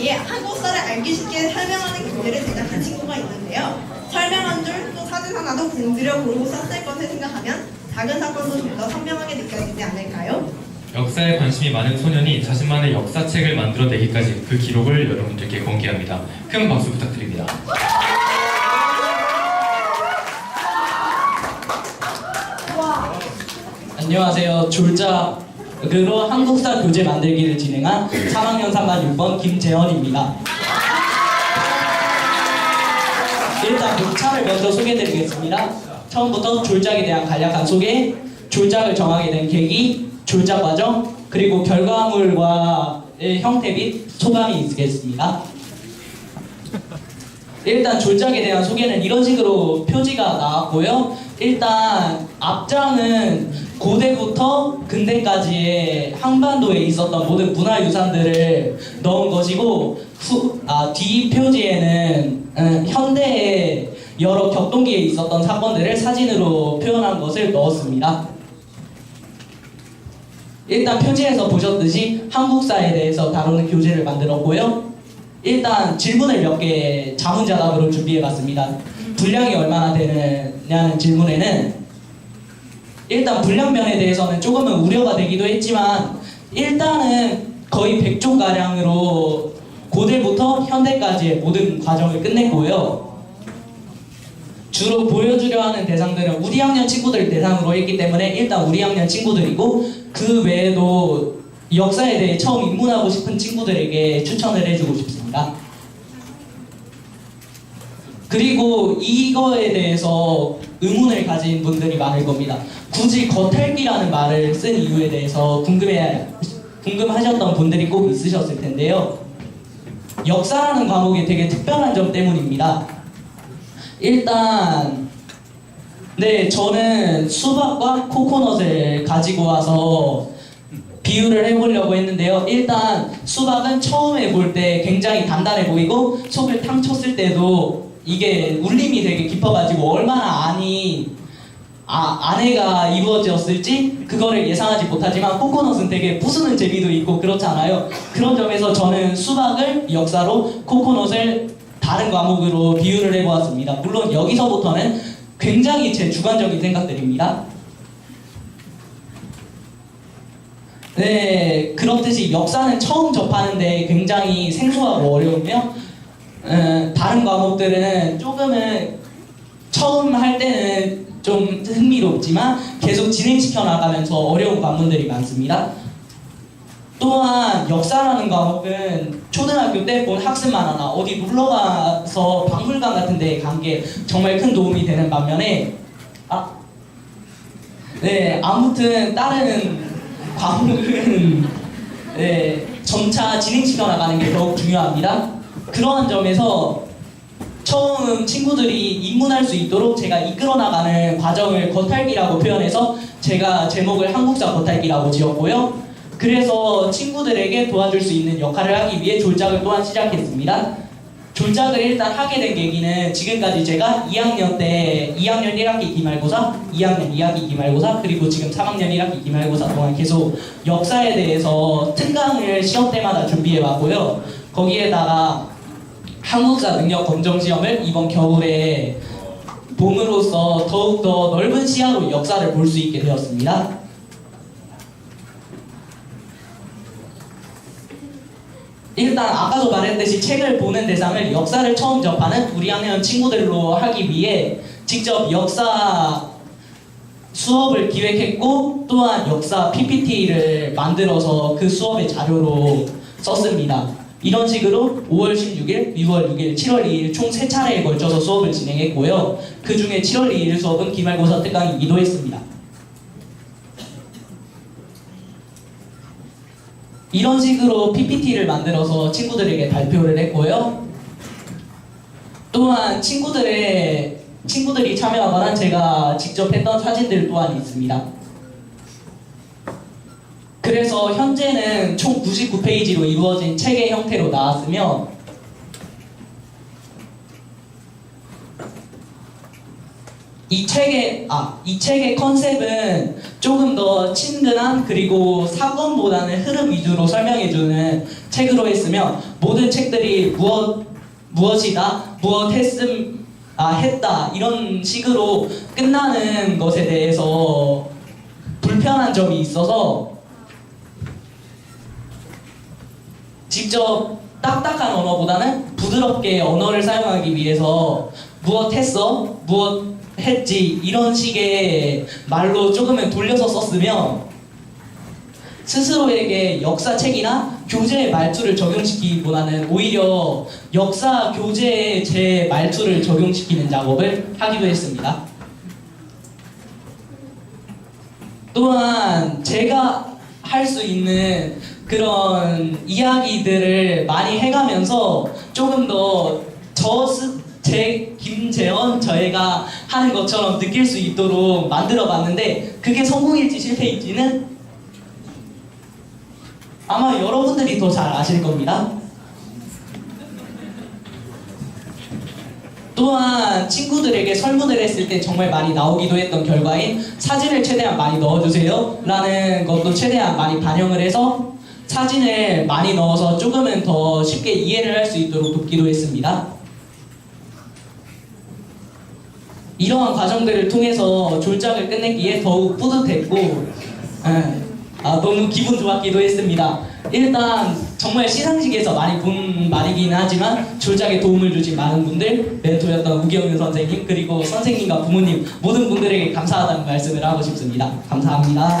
알기에 한국사를 알기 쉽게 설명하는 교재를 제작한 친구가 있는데요. 설명한 줄 또 사진 하나도 공들여 고르고 썼을 것을 생각하면 작은 사건도 좀 더 선명하게 느껴지지 않을까요? 역사에 관심이 많은 소년이 자신만의 역사책을 만들어내기까지 그 기록을 여러분들께 공개합니다. 큰 박수 부탁드립니다. 안녕하세요. 졸작 으로 한국사 교재 만들기를 진행한 3학년 3반 6번 김재현입니다. 일단 목차를 먼저 소개해드리겠습니다. 처음부터 졸작에 대한 간략한 소개, 졸작을 정하게 된 계기, 졸작 과정, 그리고 결과물과의 형태 및 소감이 있겠습니다. 일단 졸작에 대한 소개는 이런 식으로 표지가 나왔고요. 일단 앞장은 고대부터 근대까지의 한반도에 있었던 모든 문화 유산들을 넣은 것이고 후, 아, 뒤 표지에는 음, 현대의 여러 격동기에 있었던 사건들을 사진으로 표현한 것을 넣었습니다. 일단 표지에서 보셨듯이 한국사에 대해서 다루는 교재를 만들었고요. 일단 질문을 몇 개 자문자답으로 준비해봤습니다. 분량이 얼마나 되느냐는 질문에는 일단 분량면에 대해서는 조금은 우려가 되기도 했지만 일단은 거의 100조 가량으로 고대부터 현대까지의 모든 과정을 끝냈고요. 주로 보여주려 하는 대상들은 우리 학년 친구들 대상으로 했기 때문에 일단 우리 학년 친구들이고 그 외에도 역사에 대해 처음 입문하고 싶은 친구들에게 추천을 해주고 싶습니다. 그리고 이거에 대해서 의문을 가진 분들이 많을 겁니다. 굳이 겉핥기라는 말을 쓴 이유에 대해서 궁금해, 궁금하셨던 분들이 꼭 있으셨을 텐데요. 역사라는 과목이 되게 특별한 점 때문입니다. 일단 네 저는 수박과 코코넛을 가지고 와서 비유를 해보려고 했는데요. 일단 수박은 처음에 볼 때 굉장히 단단해 보이고 속을 탕 쳤을 때도 이게 울림이 되게 깊어가지고 얼마나 안이 아, 안에가 이루어졌을지 그거를 예상하지 못하지만 코코넛은 되게 부수는 재미도 있고 그렇잖아요. 그런 점에서 저는 수박을 역사로 코코넛을 다른 과목으로 비유를 해보았습니다. 물론 여기서부터는 굉장히 제 주관적인 생각들입니다. 네, 그렇듯이 역사는 처음 접하는데 굉장히 생소하고 어려우며 음, 다른 과목들은 조금은 처음 할 때는 좀 흥미롭지만 계속 진행시켜 나가면서 어려운 관문들이 많습니다. 또한 역사라는 과목은 초등학교 때 본 학습만 하나 어디 놀러 가서 박물관 같은 데에 간게 정말 큰 도움이 되는 반면에 아, 네 아무튼 다른 과목은 네, 점차 진행시켜 나가는 게 더욱 중요합니다. 그러한 점에서 처음 친구들이 입문할 수 있도록 제가 이끌어 나가는 과정을 겉핥기라고 표현해서 제가 제목을 한국사 겉핥기라고 지었고요. 그래서 친구들에게 도와줄 수 있는 역할을 하기 위해 졸작을 또한 시작했습니다. 졸작을 일단 하게 된 계기는 지금까지 제가 2학년 때 2학년 1학기 기말고사, 2학년 2학기 기말고사, 그리고 지금 3학년 1학기 기말고사 동안 계속 역사에 대해서 특강을 시험 때마다 준비해 왔고요. 거기에다가 한국사 능력 검정 시험을 이번 겨울에 봄으로써 더욱더 넓은 시야로 역사를 볼 수 있게 되었습니다. 일단 아까도 말했듯이 책을 보는 대상을 역사를 처음 접하는 우리 학년 친구들로 하기 위해 직접 역사 수업을 기획했고 또한 역사 PPT를 만들어서 그 수업의 자료로 썼습니다. 이런 식으로 5월 16일, 6월 6일, 7월 2일 총 3차례에 걸쳐서 수업을 진행했고요. 그 중에 7월 2일 수업은 기말고사 특강이기도 했습니다. 이런 식으로 PPT를 만들어서 친구들에게 발표를 했고요. 또한 친구들의 친구들이 참여하거나 제가 직접 했던 사진들 또한 있습니다. 그래서 현재는 총 99페이지로 이루어진 책의 형태로 나왔으며 이 책의 아 이 책의 컨셉은 조금 더 친근한 그리고 사건보다는 흐름 위주로 설명해주는 책으로 했으며 모든 책들이 무엇 무엇이다 무엇 했음 아 했다 이런 식으로 끝나는 것에 대해서 불편한 점이 있어서 직접 딱딱한 언어보다는 부드럽게 언어를 사용하기 위해서 무엇 했어? 무엇 했지? 이런 식의 말로 조금은 돌려서 썼으면 스스로에게 역사책이나 교재의 말투를 적용시키기보다는 오히려 역사 교재에 제 말투를 적용시키는 작업을 하기도 했습니다. 또한 제가 할 수 있는 그런 이야기들을 많이 해가면서 조금 더저제 김재원 저희가 하는 것처럼 느낄 수 있도록 만들어 봤는데 그게 성공일지 실패일지는 아마 여러분들이 더 잘 아실 겁니다. 또한 친구들에게 설문을 했을 때 정말 많이 나오기도 했던 결과인 사진을 최대한 많이 넣어주세요 라는 것도 최대한 많이 반영을 해서 사진을 많이 넣어서 조금은 더 쉽게 이해를 할 수 있도록 돕기도 했습니다. 이러한 과정들을 통해서 졸작을 끝내기에 더욱 뿌듯했고 예, 아, 너무 기분 좋았기도 했습니다. 일단 정말 시상식에서 많이 본 말이긴 하지만 졸작에 도움을 주신 많은 분들 멘토였던 우경윤 선생님 그리고 선생님과 부모님 모든 분들에게 감사하다는 말씀을 하고 싶습니다. 감사합니다.